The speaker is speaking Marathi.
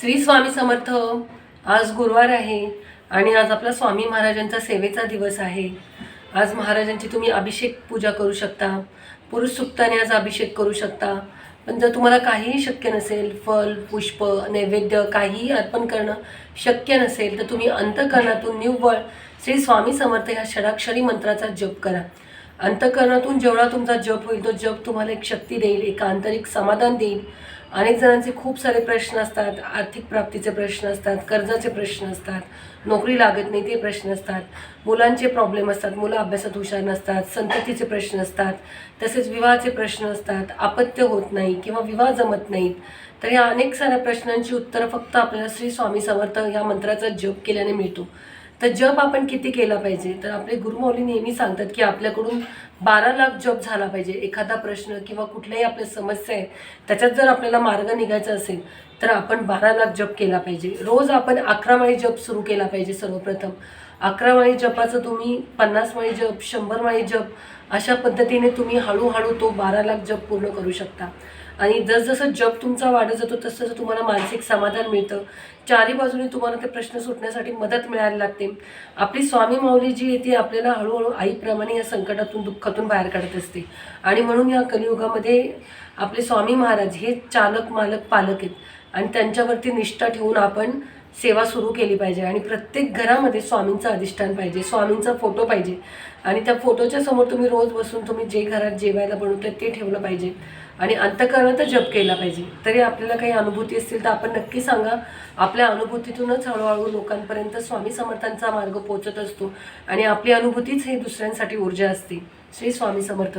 श्री स्वामी समर्थ आज गुरुवार आहे आणि आज आपला स्वामी महाराजांचा सेवेचा दिवस आहे. आज महाराजांची तुम्ही अभिषेक पूजा करू शकता पुरुष सुक्ताने आज अभिषेक करू शकता. पण जर तुम्हाला काहीही शक्य नसेल फल पुष्प नैवेद्य काहीही अर्पण करणं शक्य नसेल तर तुम्ही अंतकरणातून निव्वळ श्री स्वामी समर्थ ह्या षडाक्षरी मंत्राचा जप करा. अंतकरणातून जेवढा तुमचा जप होईल तो जप तुम्हाला एक शक्ती देईल एक आंतरिक समाधान देईल. अनेक जणांचे खूप सारे प्रश्न असतात आर्थिक प्राप्तीचे प्रश्न असतात कर्जाचे प्रश्न असतात नोकरी लागत नाही ते प्रश्न असतात मुलांचे प्रॉब्लेम असतात मुलं अभ्यासात हुशार नसतात संततीचे प्रश्न असतात तसेच विवाहाचे प्रश्न असतात अपत्य होत नाही किंवा विवाह जमत नाहीत. तर या अनेक साऱ्या प्रश्नांची उत्तरं फक्त आपल्याला श्री स्वामी समर्थ या मंत्राचा जप केल्याने मिळतो. तर जप आपण किती केला पाहिजे? तर आपले गुरुमौली नेहमी सांगतात की आपल्याकडून बारा लाख जप झाला पाहिजे. एखादा प्रश्न किंवा कुठल्याही आपल्या समस्या आहे त्याच्यात जर आपल्याला मार्ग निघायचा असेल तर आपण बारा लाख जप केला पाहिजे. रोज आपण अकरा माळी जप सुरू केला पाहिजे सर्वप्रथम. अकरा माळी जपाचं तुम्ही पन्नास माळी जप शंभर माळी जप अशा पद्धतीने तुम्ही हळूहळू तो बारा लाख जप पूर्ण करू शकता. आणि जसजसं जप तुमचा वाढत जातो तसं तसं तुम्हाला मानसिक समाधान मिळतं. चारी बाजूने तुम्हाला ते प्रश्न सुटण्यासाठी मदत मिळायला लागते. आपली स्वामी माऊली जी आहे ती आपल्याला हळूहळू आईप्रमाणे या संकटातून दुःखातून बाहेर काढत असते. आणि म्हणून या कलियुगामध्ये आपले स्वामी महाराज हे चालक मालक पालक आहेत. आणि त्यांच्यावरती निष्ठा ठेवून आपण सेवा सुरू केली पाहिजे आणि प्रत्येक घरामध्ये स्वामींचं अधिष्ठान पाहिजे स्वामींचा फोटो पाहिजे. आणि त्या फोटोच्या समोर तुम्ही रोज बसून तुम्ही जे घरात जेवायला बनवताय ते ठेवलं पाहिजे. आणि अंतकरणात जप केला पाहिजे. तरी आपल्याला काही अनुभूती असतील तर आपण नक्की सांगा. आपल्या अनुभूतीतूनच हळूहळू लोकांपर्यंत स्वामी समर्थांचा मार्ग पोचत असतो. आणि आपली अनुभूतीच हे दुसऱ्यांसाठी ऊर्जा असते. श्री स्वामी समर्थ.